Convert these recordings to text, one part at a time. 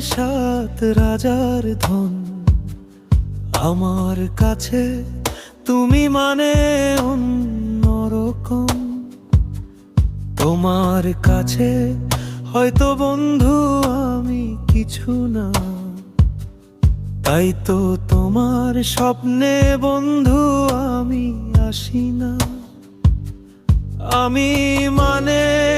সাত রাজার ধন। আমার কাছে, তুমি মানে অন্যরকম তোমার কাছে, হয়তো বন্ধু আমি কিছু না। তাই তো তোমার স্বপ্নে বন্ধু আমি আসি না। আমি মানে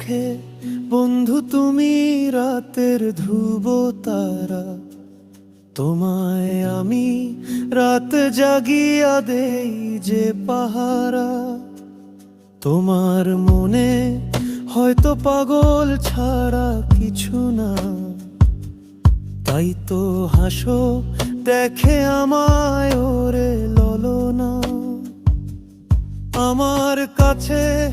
চোখে। বন্ধু, তুমি রাতের ধ্রুব তারা। তোমায় আমি রাত জাগিয়া দেই যে পাহারা। তোমার মনে হয়তো পাগল ছাড়া কিছু না। তাই তো হাসো, দেখে আমায়, ওরে ললনা। আমার কাছে